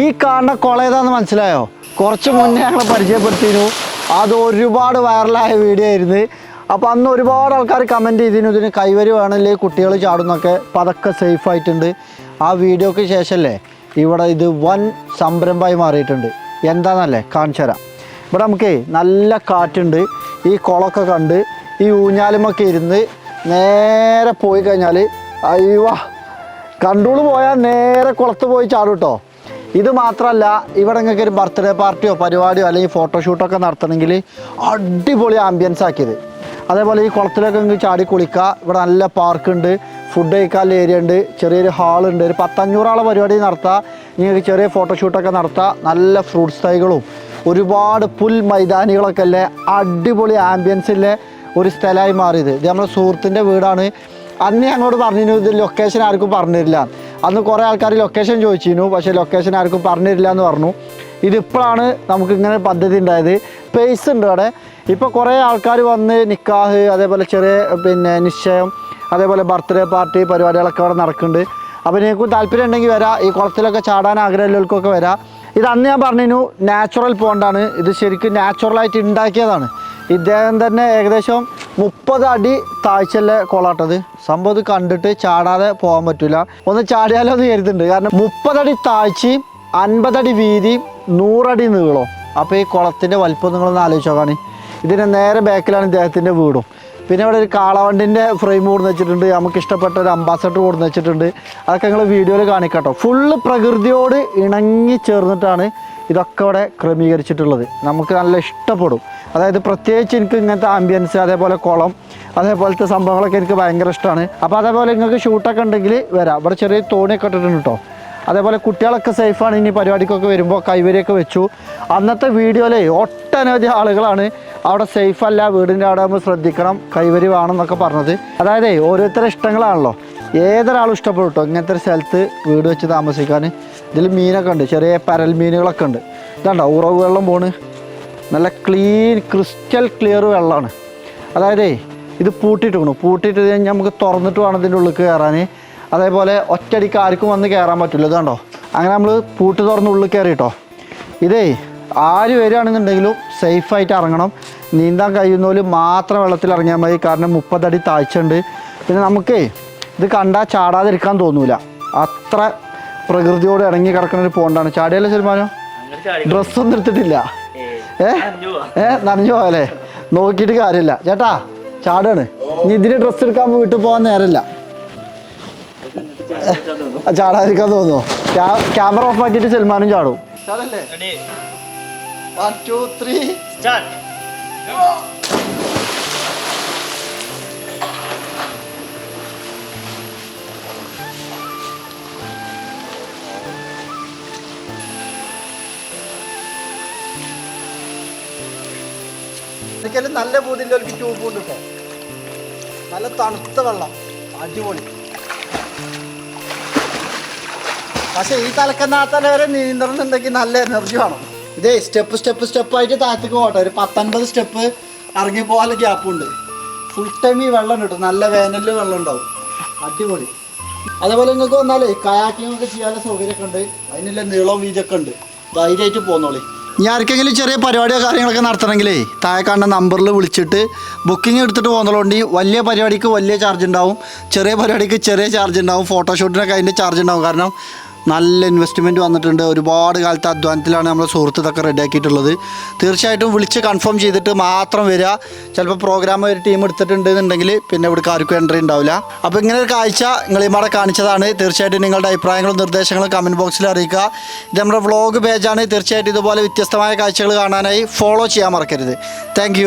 ഈ കാണുന്ന കുള ഏതാന്ന് മനസ്സിലായോ? കുറച്ച് മുന്നേ ഞങ്ങൾ പരിചയപ്പെടുത്തിയിരുന്നു. അത് ഒരുപാട് വൈറലായ വീഡിയോ ആയിരുന്നു. അപ്പോൾ അന്ന് ഒരുപാട് ആൾക്കാർ കമന്റ് ചെയ്തിരുന്നു. ഇതിന് കൈവരി വേണമല്ലേ കുട്ടികൾ ചാടുന്നൊക്കെ. അപ്പം അതൊക്കെ സേഫ് ആയിട്ടുണ്ട്. ആ വീഡിയോക്ക് ശേഷമല്ലേ ഇവിടെ ഇത് വൻ സംരംഭമായി മാറിയിട്ടുണ്ട്. എന്താണെന്നല്ലേ കാണിച്ചു തരാം. ഇവിടെ നമുക്ക് നല്ല കാറ്റുണ്ട്. ഈ കുളമൊക്കെ കണ്ട് ഈ ഊഞ്ഞാലുമൊക്കെ ഇരുന്ന് നേരെ പോയി കഴിഞ്ഞാൽ അയ്യോ കണ്ടോൾ പോയാൽ നേരെ കുളത്ത് പോയി ചാടും കേട്ടോ ഇത് മാത്രമല്ല ഇവിടെ നിങ്ങൾക്ക് ഒരു ബർത്ത്ഡേ പാർട്ടിയോ പരിപാടിയോ അല്ലെങ്കിൽ ഫോട്ടോഷൂട്ടൊക്കെ നടത്തണമെങ്കിൽ അടിപൊളി ആംബിയൻസ് ആക്കിയത്. അതേപോലെ ഈ കുളത്തിലൊക്കെ നിങ്ങൾക്ക് ചാടി കുളിക്കുക ഇവിടെ നല്ല പാർക്ക് ഉണ്ട് ഫുഡ് കഴിക്കാനുള്ള ഏരിയ ഉണ്ട് ചെറിയൊരു ഹാളുണ്ട് ഒരു പത്തഞ്ഞൂറാളെ പരിപാടി നടത്താം. നിങ്ങൾക്ക് ചെറിയ ഫോട്ടോഷൂട്ടൊക്കെ നടത്താം. നല്ല ഫ്രൂട്ട്സ് തൈകളും ഒരുപാട് പുൽ മൈതാനികളൊക്കെ അല്ലേ അടിപൊളി ആംബിയൻസിലെ ഒരു സ്ഥലമായി മാറിയത്. ഇത് നമ്മുടെ സുഹൃത്തിന്റെ വീടാണ്. അന്ന് ഞങ്ങളോട് പറഞ്ഞിരുന്നു ഇത് ലൊക്കേഷൻ ആർക്കും പറഞ്ഞിരില്ല അന്ന് കുറേ ആൾക്കാർ ലൊക്കേഷൻ ചോദിച്ചിരുന്നു. പക്ഷേ ലൊക്കേഷൻ ആർക്കും പറഞ്ഞിരില്ല എന്ന് പറഞ്ഞു. ഇതിപ്പോഴാണ് നമുക്ക് ഇങ്ങനെ പദ്ധതി ഉണ്ടായത്. പേസ് ഉണ്ട് അവിടെ. ഇപ്പോൾ കുറേ ആൾക്കാർ വന്ന് നിക്കാഹ് അതേപോലെ ചെറിയ പിന്നെ നിശ്ചയം അതേപോലെ ബർത്ത്ഡേ പാർട്ടി പരിപാടികളൊക്കെ അവിടെ നടക്കുന്നുണ്ട്. അപ്പോൾ നിങ്ങൾക്ക് താല്പര്യം ഉണ്ടെങ്കിൽ വരാം. ഈ കുളത്തിലൊക്കെ ചാടാൻ ആഗ്രഹമുള്ളവർക്കൊക്കെ വരാം. ഇത് അന്ന് ഞാൻ പറഞ്ഞു നാച്ചുറൽ പോണ്ടാണ് ഇത് ശരിക്കും നാച്ചുറലായിട്ട് ഉണ്ടാക്കിയതാണ്. ഇദ്ദേഹം തന്നെ ഏകദേശം മുപ്പത് അടി താഴ്ചയുള്ള കൊളാട്ടത്. സംഭവം കണ്ടിട്ട് ചാടാതെ പോകാൻ പറ്റില്ല ഒന്ന് ചാടിയാലോ എന്ന് കരുതുന്നുണ്ട്. കാരണം മുപ്പതടി താഴ്ചയും അൻപതടി വീതിയും നൂറടി നീളോ. അപ്പോൾ ഈ കുളത്തിന്റെ വലിപ്പം നിങ്ങളൊന്ന് ആലോചിച്ച് നോക്കാണ്. ഇതിന് നേരെ ബാക്കിലാണ് ഇദ്ദേഹത്തിന്റെ വീടും. പിന്നെ ഇവിടെ ഒരു കാളവണ്ടിന്റെ ഫ്രെയിം കൊടുന്ന് വെച്ചിട്ടുണ്ട്. നമുക്ക് ഇഷ്ടപ്പെട്ട ഒരു അംബാസഡർ കൊടുന്ന് വെച്ചിട്ടുണ്ട്. അതൊക്കെ നിങ്ങൾ വീഡിയോയിൽ കാണിക്കട്ടോ. ഫുള്ള് പ്രകൃതിയോട് ഇണങ്ങി ചേർന്നിട്ടാണ് ഇതൊക്കെ ഇവിടെ ക്രമീകരിച്ചിട്ടുള്ളത്. നമുക്ക് നല്ല ഇഷ്ടപ്പെടും. അതായത് പ്രത്യേകിച്ച് എനിക്ക് ഇങ്ങനത്തെ ആംബിയൻസ് അതേപോലെ കുളം അതേപോലത്തെ സംഭവങ്ങളൊക്കെ എനിക്ക് ഭയങ്കര ഇഷ്ടമാണ് അപ്പോൾ അതേപോലെ നിങ്ങൾക്ക് ഷൂട്ടൊക്കെ ഉണ്ടെങ്കിൽ വരാം. ഇവിടെ ചെറിയ തോണിയൊക്കെ ഇട്ടിട്ടുണ്ട് കേട്ടോ അതേപോലെ കുട്ടികളൊക്കെ സേഫാണ് ഇനി പരിപാടിക്കൊക്കെ വരുമ്പോൾ കൈവരിയൊക്കെ വെച്ചു. അന്നത്തെ വീഡിയോയിലെ ഒട്ടനവധി ആളുകളാണ് അവിടെ സേഫ് അല്ല വീടിന്റെ അവിടെ നമ്മൾ ശ്രദ്ധിക്കണം കൈവരി വേണം എന്നൊക്കെ പറഞ്ഞത്. അതായത് ഓരോരുത്തരുടെ ഇഷ്ടങ്ങളാണല്ലോ. ഏതൊരാളും ഇഷ്ടപ്പെടും ഇങ്ങനത്തെ ഒരു സ്ഥലത്ത് വീട് വെച്ച് താമസിക്കാൻ. ഇതിൽ മീനൊക്കെ ഉണ്ട്. ചെറിയ പരൽ മീനുകളൊക്കെ ഉണ്ട്. ഇതാണ്ടോ ഉറവ് വെള്ളം പോണ്. നല്ല ക്ലീൻ ക്രിസ്റ്റൽ ക്ലിയർ വെള്ളമാണ് അതായത് ഇത് പൂട്ടിയിട്ടിരിക്കണു പൂട്ടിയിട്ട് കഴിഞ്ഞാൽ നമുക്ക് തുറന്നിട്ട് വേണം ഇതിന്റെ ഉള്ളിൽ കയറാൻ അതേപോലെ ഒറ്റയടിക്ക് ആർക്കും വന്ന് കയറാൻ പറ്റില്ല ഇതാണ്ടോ അങ്ങനെ നമ്മൾ പൂട്ട് തുറന്ന് ഉള്ളിൽ കയറിയിട്ടോ ഇതേ ആര് വരികയാണെന്നുണ്ടെങ്കിലും സേഫായിട്ട് ഇറങ്ങണം. നീന്താൻ കഴിയുന്നവർ മാത്രം വെള്ളത്തിൽ ഇറങ്ങിയാൽ മതി. കാരണം മുപ്പതടി താഴ്ച ഉണ്ട് പിന്നെ നമുക്കേ ഇത് കണ്ടാൽ ചാടാതിരിക്കാൻ തോന്നൂല. അത്ര പ്രകൃതിയോട് ഇറങ്ങി കിടക്കുന്ന ഒരു പോണ്ടാണ്. ചാടിയല്ലേ ശരിമാനോ? ഡ്രസ്സൊന്നും എടുത്തിട്ടില്ല. ഏ ഏ? നനഞ്ഞു പോയാലേ നോക്കിയിട്ട് കാര്യമില്ല. ചേട്ടാ ചാടാണ്. ഇനി ഇതിന് ഡ്രസ്സ് എടുക്കാൻ വീട്ടിൽ പോകാൻ നേരമില്ല. ചാടാതിരിക്കാൻ തോന്നുന്നു. ക്യാമറ ഓഫ് ആക്കിയിട്ട് സൽമാനും ചാടും. ചാടല്ലേ? വൺ ടു ത്രീ ഒരിക്കലും നല്ല ബൂതിന്റെ ഒരു ട്യൂബ് ഉണ്ട് കേട്ടോ നല്ല തണുത്ത വെള്ളം. അടിപൊളി. പക്ഷേ ഈ തലക്കന്നാത്തല വരെ നീന്തണമെന്നുണ്ടെങ്കിൽ നല്ല എനർജി വേണം. ഇതേ സ്റ്റെപ്പ് സ്റ്റെപ്പ് സ്റ്റെപ്പായിട്ട് താഴത്തേക്ക് പോകട്ടെ. ഒരു പത്തൊൻപത് സ്റ്റെപ്പ് ഇറങ്ങി ഗ്യാപ്പ് ഉണ്ട്. ഫുൾ ടൈം ഈ വെള്ളം കിട്ടും. നല്ല വേനലിൽ വെള്ളം ഉണ്ടാവും. അടിപൊളി. അതേപോലെ നിങ്ങൾക്ക് വന്നാലേ കയാക്കിംഗ് ഒക്കെ ചെയ്യാനുള്ള സൗകര്യമൊക്കെ ഉണ്ട്. അതിനുള്ള നീളവും വീതൊക്കെ ഉണ്ട്. ധൈര്യമായിട്ട് പോന്നോളി. ഇനി ആർക്കെങ്കിലും ചെറിയ പരിപാടിയോ കാര്യങ്ങളൊക്കെ നടത്തണമെങ്കിലേ താഴെ കാണുന്ന നമ്പറിൽ വിളിച്ചിട്ട് ബുക്കിംഗ് എടുത്തിട്ട് പോകുന്നതുകൊണ്ട് വലിയ പരിപാടിക്ക് വലിയ ചാർജ് ഉണ്ടാവും. ചെറിയ പരിപാടിക്ക് ചെറിയ ചാർജ് ഉണ്ടാവും. ഫോട്ടോഷൂട്ടിനൊക്കെ അതിന്റെ ചാർജ് ഉണ്ടാവും. കാരണം നല്ല ഇൻവെസ്റ്റ്മെന്റ് വന്നിട്ടുണ്ട്. ഒരുപാട് കാലത്തെ അധ്വാനത്തിലാണ് നമ്മൾ സുഹൃത്ത് ഇതൊക്കെ റെഡിയാക്കിയിട്ടുള്ളത് തീർച്ചയായിട്ടും വിളിച്ച് കൺഫേം ചെയ്തിട്ട് മാത്രം വരിക ചിലപ്പോൾ പ്രോഗ്രാം ഒരു ടീം എടുത്തിട്ടുണ്ട് എന്നുണ്ടെങ്കിൽ പിന്നെ ഇവിടെ ആർക്കും എൻട്രി ഉണ്ടാവില്ല. അപ്പോൾ ഇങ്ങനെ ഒരു കാഴ്ച നിങ്ങൾ ഇവിടെ കാണിച്ചതാണ്. തീർച്ചയായിട്ടും നിങ്ങളുടെ അഭിപ്രായങ്ങളും നിർദ്ദേശങ്ങളും കമന്റ് ബോക്സിൽ അറിയിക്കുക. ഇത് നമ്മുടെ വ്ളോഗ് പേജാണ് തീർച്ചയായിട്ടും ഇതുപോലെ വ്യത്യസ്തമായ കാഴ്ചകൾ കാണാനായി ഫോളോ ചെയ്യാൻ മറക്കരുത്. താങ്ക്